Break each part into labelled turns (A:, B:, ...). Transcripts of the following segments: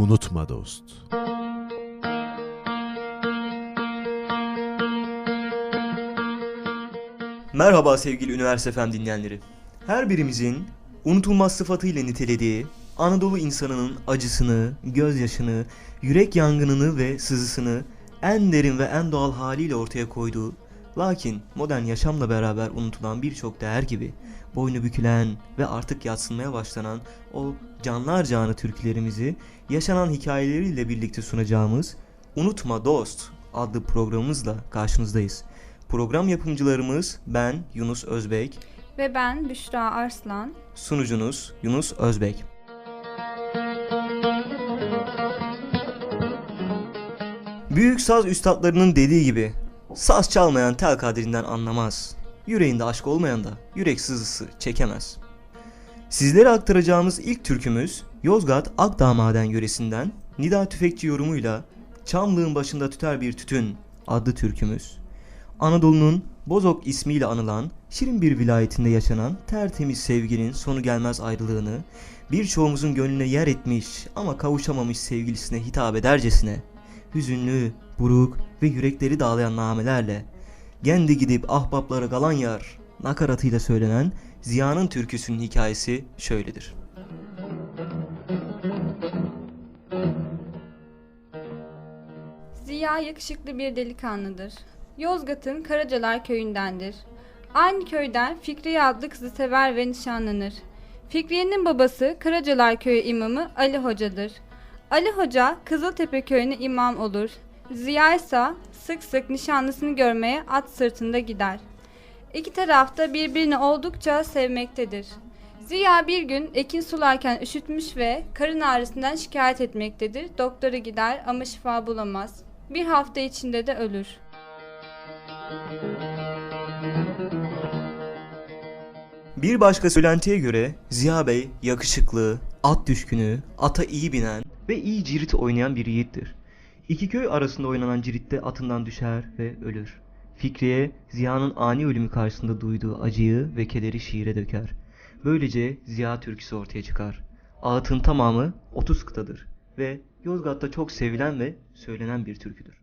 A: Unutma dost.
B: Merhaba sevgili Üniversite FM dinleyenleri. Her birimizin unutulmaz sıfatıyla nitelediği Anadolu insanının acısını, gözyaşını, yürek yangınını ve sızısını en derin ve en doğal haliyle ortaya koyduğu lakin modern yaşamla beraber unutulan birçok değer gibi boynu bükülen ve artık yatsınmaya başlanan o canlar canı türkülerimizi yaşanan hikayeleriyle birlikte sunacağımız Unutma Dost adlı programımızla karşınızdayız. Program yapımcılarımız ben Yunus Özbek,
C: Ve ben Büşra Arslan.
B: sunucunuz Yunus Özbek. Büyük saz üstadlarının dediği gibi saz çalmayan tel kadrinden anlamaz. Yüreğinde aşk olmayan da yürek sızısı çekemez. Sizlere aktaracağımız ilk türkümüz Yozgat Akdağ Maden yöresinden Nida Tüfekçi yorumuyla Çamlığın başında tüter bir tütün adlı türkümüz. Anadolu'nun Bozok ismiyle anılan şirin bir vilayetinde yaşanan tertemiz sevginin sonu gelmez ayrılığını birçoğumuzun gönlüne yer etmiş ama kavuşamamış sevgilisine hitap edercesine hüzünlü, buruk ve yürekleri dağlayan namelerle Gendi gidip ahbaplara kalan yar nakaratıyla söylenen Ziya'nın türküsünün hikayesi şöyledir.
C: Ziya yakışıklı bir delikanlıdır. Yozgat'ın Karacalar köyündendir. Aynı köyden Fikriye adlı kızı sever ve nişanlanır. Fikriye'nin babası Karacalar köyü imamı Ali Hoca'dır. Ali Hoca Kızıltepe köyüne imam olur. Ziya ise sık sık nişanlısını görmeye at sırtında gider. İki taraf da birbirini oldukça sevmektedir. Ziya bir gün ekin sularken üşütmüş ve karın ağrısından şikayet etmektedir. Doktora gider ama şifa bulamaz. Bir hafta içinde de ölür.
B: Bir başka söylentiye göre Ziya Bey yakışıklı, at düşkünü, ata iyi binen ve iyi cirit oynayan bir yiğittir. İki köy arasında oynanan ciritte atından düşer ve ölür. Fikriye, Ziya'nın ani ölümü karşısında duyduğu acıyı ve kederi şiire döker. Böylece Ziya türküsü ortaya çıkar. Ağıtın tamamı 30 kıtadır ve Yozgat'ta çok sevilen ve söylenen bir türküdür.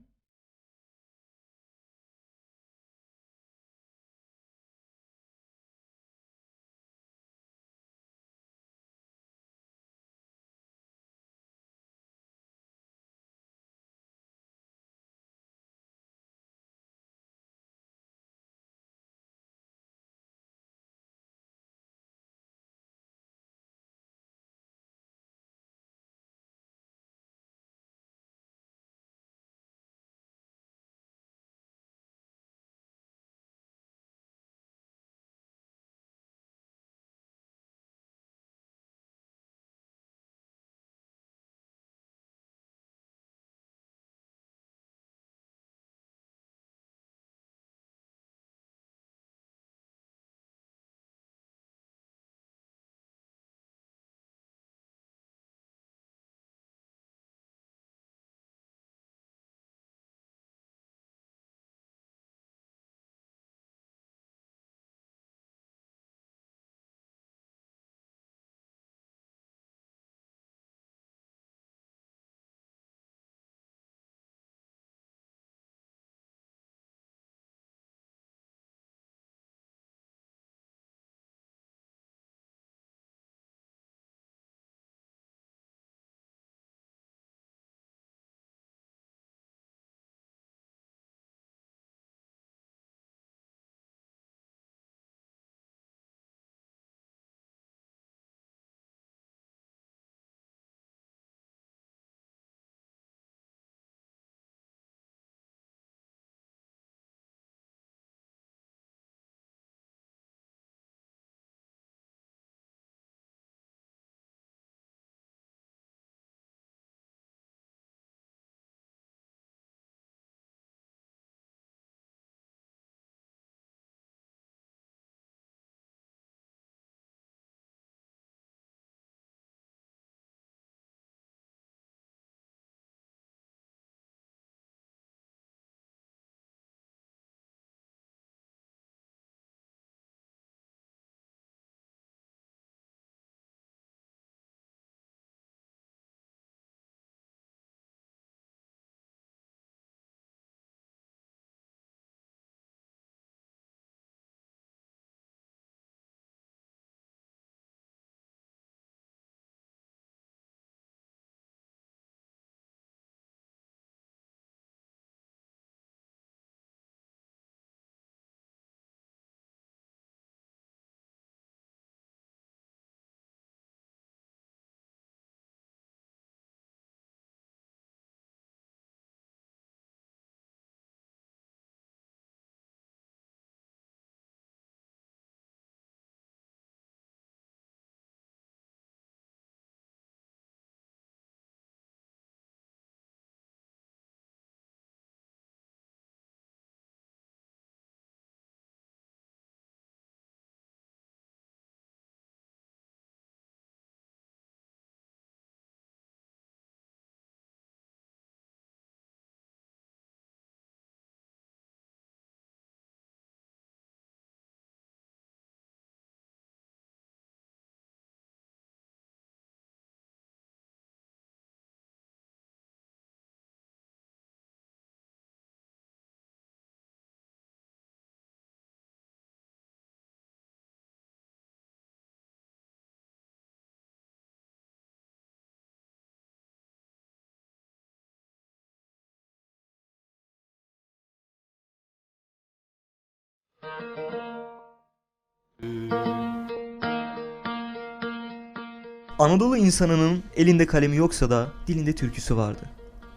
B: Anadolu insanının elinde kalemi yoksa da dilinde türküsü vardı.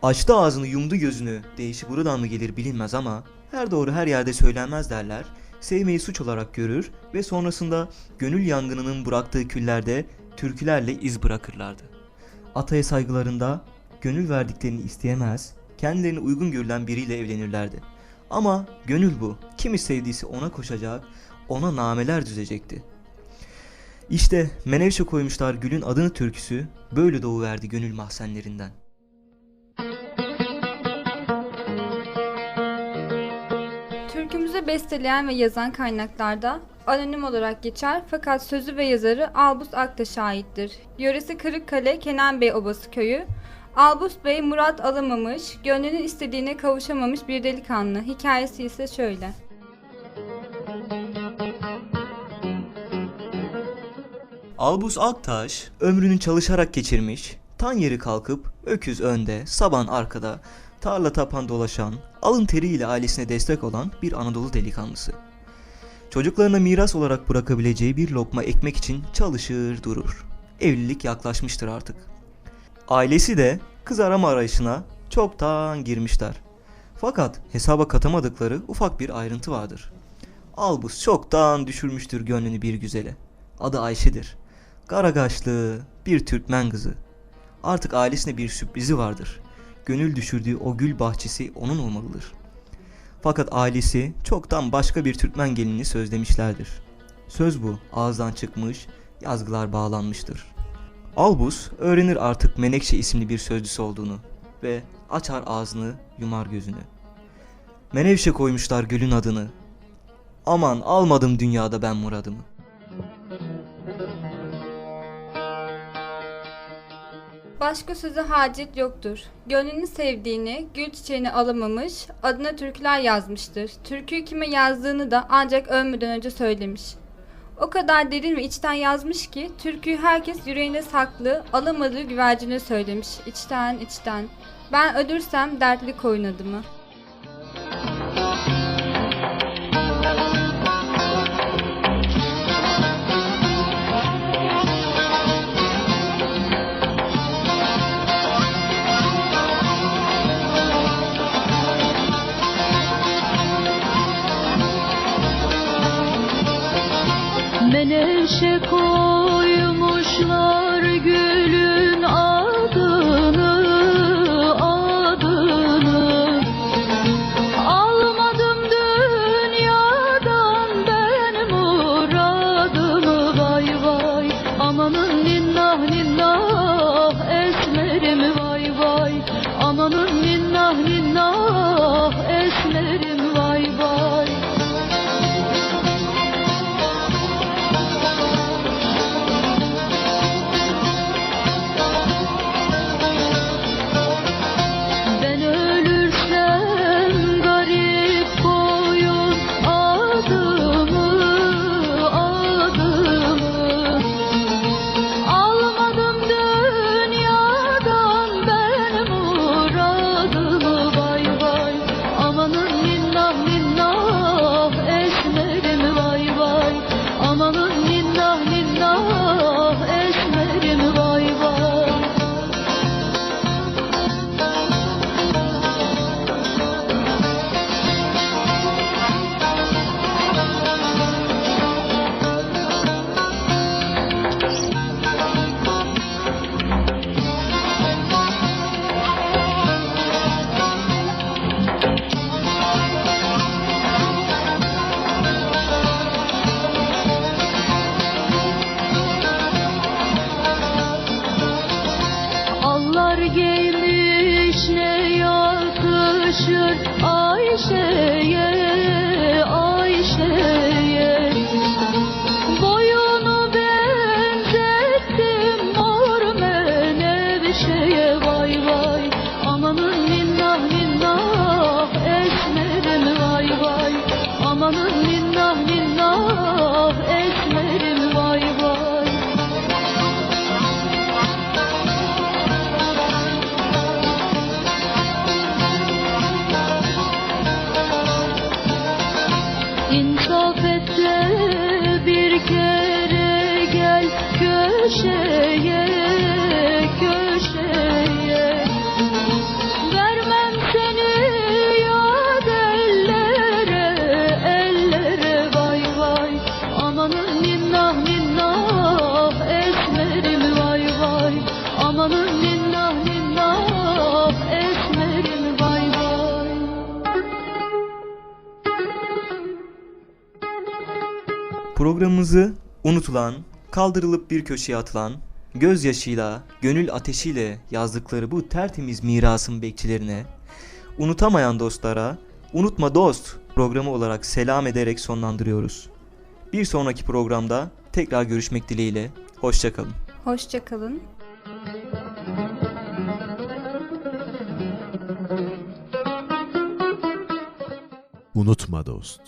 B: Açtı ağzını yumdu gözünü, değişi buradan mı gelir bilinmez ama her doğru her yerde söylenmez derler, sevmeyi suç olarak görür ve sonrasında gönül yangınının bıraktığı küllerde türkülerle iz bırakırlardı. Ataya saygılarında gönül verdiklerini isteyemez, kendilerine uygun görülen biriyle evlenirlerdi. Ama gönül bu, kimi sevdiyse ona koşacak, ona nameler düzecekti. İşte Menevşe koymuşlar gülün adını türküsü böyle doğuverdi gönül mahzenlerinden.
D: Türkümüze besteleyen ve yazan kaynaklarda anonim olarak geçer fakat sözü ve yazarı Albus Aktaş'a aittir. Yöresi Kırıkkale Kenan Bey Obası köyü. Albus Bey Murat alamamış, gönlünün istediğine kavuşamamış bir delikanlı. Hikayesi ise şöyle.
B: Albus Aktaş ömrünü çalışarak geçirmiş, tan yeri kalkıp öküz önde, saban arkada, tarla tapan dolaşan, alın teriyle ailesine destek olan bir Anadolu delikanlısı. Çocuklarına miras olarak bırakabileceği bir lokma ekmek için çalışır durur. Evlilik yaklaşmıştır artık. Ailesi de kız arama arayışına çoktan girmişler. Fakat hesaba katamadıkları ufak bir ayrıntı vardır. Albus çoktan düşürmüştür gönlünü bir güzele. Adı Ayşe'dir. Karagaşlı bir Türkmen kızı. Artık ailesine bir sürprizi vardır. Gönül düşürdüğü o gül bahçesi onun olmalıdır. Fakat ailesi çoktan başka bir Türkmen gelini sözlemişlerdir. Söz bu ağızdan çıkmış, yazgılar bağlanmıştır. Albus öğrenir artık Menekşe isimli bir sözcüsü olduğunu ve açar ağzını yumar gözünü. Menevşe koymuşlar gülün adını. Aman almadım dünyada ben muradımı.
D: Başka söze hacet yoktur. Gönlünü sevdiğini, gül çiçeğini alamamış, adına türküler yazmıştır. Türküyü kime yazdığını da ancak ölmeden önce söylemiş. O kadar derin ve içten yazmış ki türküyü herkes yüreğine saklı, alamadığı güvercine söylemiş. İçten içten. Ben ölürsem dertli koyun adımı. Amanın ninnah ninnah esmerim vay vay
B: Programımızı unutulan, kaldırılıp bir köşeye atılan, gözyaşıyla, gönül ateşiyle yazdıkları bu tertemiz mirasın bekçilerine, unutamayan dostlara, unutma dost programı olarak selam ederek sonlandırıyoruz. Bir sonraki programda tekrar görüşmek dileğiyle, hoşçakalın.
C: Hoşçakalın.
A: Unutma dost.